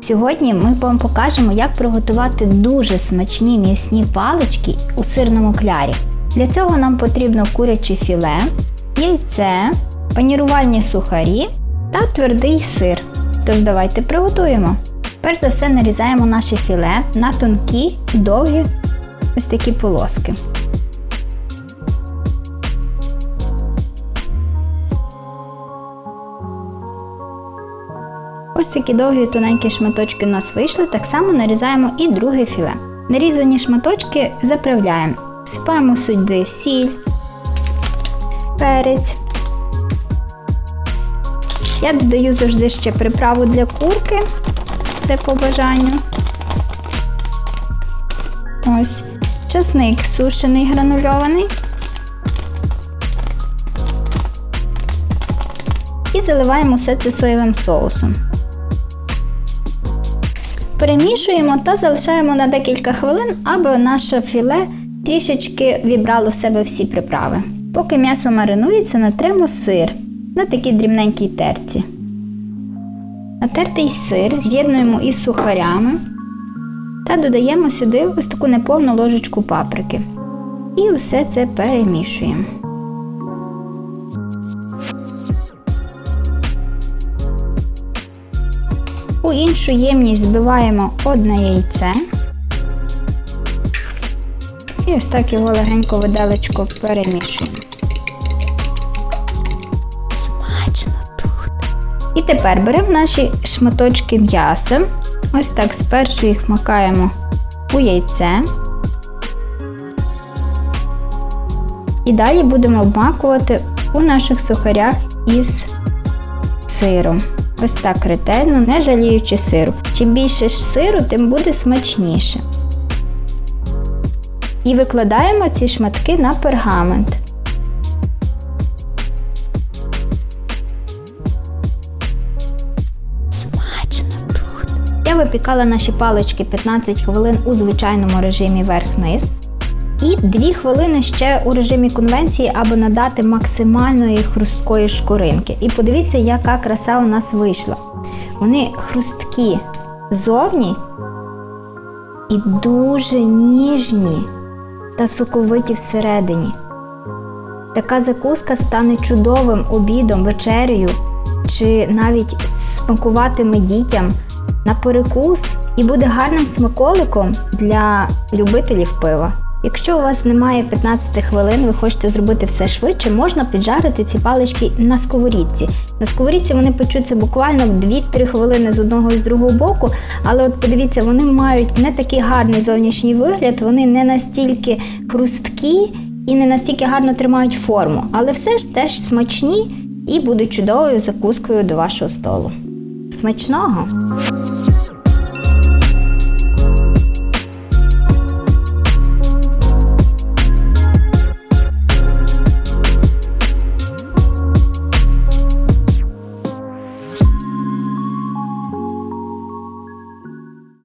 Сьогодні ми вам покажемо, як приготувати дуже смачні м'ясні палички у сирному клярі. Для цього нам потрібно куряче філе, яйце, панірувальні сухарі та твердий сир. Тож давайте приготуємо. Перш за все нарізаємо наше філе на тонкі і довгі ось такі полоски. Ось такі довгі тоненькі шматочки у нас вийшли, так само нарізаємо і друге філе. Нарізані шматочки заправляємо. Всипаємо сюди сіль, перець. Я додаю завжди ще приправу для курки, це по бажанню. Ось. Часник сушений гранульований. І заливаємо все це соєвим соусом. Перемішуємо та залишаємо на декілька хвилин, аби наше філе трішечки вібрало в себе всі приправи. Поки м'ясо маринується, натремо сир на такій дрібненькій терці. Натертий сир з'єднуємо із сухарями та додаємо сюди ось таку неповну ложечку паприки. І усе це перемішуємо. У іншу ємність збиваємо одне яйце. І ось так його легенько виделечко перемішуємо. Смачно тут. І тепер беремо наші шматочки м'яса. Ось так спершу їх макаємо у яйце. І далі будемо обмакувати у наших сухарях із сиром. Ось так ретельно, не жаліючи сиру. Чим більше ж сиру, тим буде смачніше. І викладаємо ці шматки на пергамент. Смачно тут. Я випікала наші палички 15 хвилин у звичайному режимі верх-низ. І 2 хвилини ще у режимі конвенції, аби надати максимальної хрусткої шкуринки. І подивіться, яка краса у нас вийшла. Вони хрусткі зовні і дуже ніжні та соковиті всередині. Така закуска стане чудовим обідом, вечерею чи навіть смакуватиме дітям на перекус і буде гарним смаколиком для любителів пива. Якщо у вас немає 15 хвилин, ви хочете зробити все швидше, можна піджарити ці палички на сковорідці. На сковорідці вони печуться буквально 2-3 хвилини з одного і з другого боку, але от подивіться, вони мають не такий гарний зовнішній вигляд, вони не настільки хрусткі і не настільки гарно тримають форму, але все ж теж смачні і будуть чудовою закускою до вашого столу. Смачного!